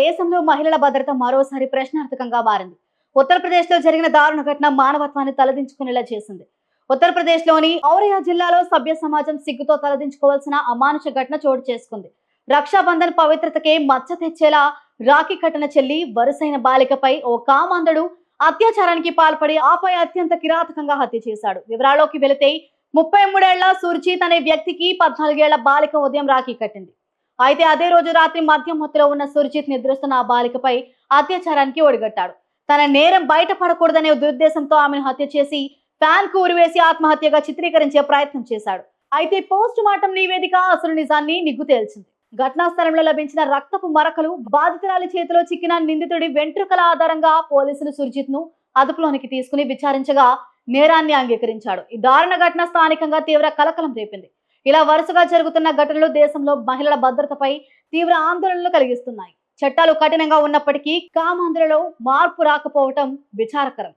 దేశంలో మహిళల భద్రత మరోసారి ప్రశ్నార్థకంగా మారింది. ఉత్తరప్రదేశ్లో జరిగిన దారుణ ఘటన మానవత్వాన్ని తలదించుకునేలా చేసింది. ఉత్తరప్రదేశ్లోని ఔరయా జిల్లాలో సభ్య సమాజం సిగ్గుతో తలదించుకోవాల్సిన అమానుష ఘటన చోటు చేసుకుంది. రక్షాబంధన్ పవిత్రతకే మచ్చ తెచ్చేలా రాఖీ కట్టిన చెల్లి వరుసైన బాలికపై ఓ కామాంధుడు అత్యాచారానికి పాల్పడి ఆపై అత్యంత కిరాతకంగా హత్య చేశాడు. వివరాల్లోకి వెళితే ముప్పై మూడేళ్ళ సుర్జీత్ అనే వ్యక్తికి పద్నాలుగేళ్ళ బాలిక ఉదయం రాఖీ కట్టింది. అయితే అదే రోజు రాత్రి మద్యం మత్తులో ఉన్న సురజిత్ నిద్రిస్తున్న ఆ బాలికపై అత్యాచారానికి ఒడిగట్టాడు. తన నేరం బయటపడకూడదనే దురుద్దేశంతో ఆమెను హత్య చేసి ఫ్యాన్కు ఉరివేసి ఆత్మహత్యగా చిత్రీకరించే ప్రయత్నం చేశాడు. అయితే పోస్ట్ మార్టం నివేదిక అసలు నిజాన్ని నిగ్గు తేల్చింది. ఘటనా స్థలంలో లభించిన రక్తపు మరకలు బాధితురాలి చేతిలో చిక్కిన నిందితుడి వెంట్రుకల ఆధారంగా పోలీసులు సుర్జిత్ను అదుపులోనికి తీసుకుని విచారించగా నేరాన్ని అంగీకరించాడు. ఈ దారుణ ఘటన స్థానికంగా తీవ్ర కలకలం రేపింది. ఇలా వరుసగా జరుగుతున్న ఘటనలు దేశంలో మహిళల భద్రతపై తీవ్ర ఆందోళనలు కలిగిస్తున్నాయి. చట్టాలు కఠినంగా ఉన్నప్పటికీ కామాంధ్రలో మార్పు రాకపోవటం విచారకరం.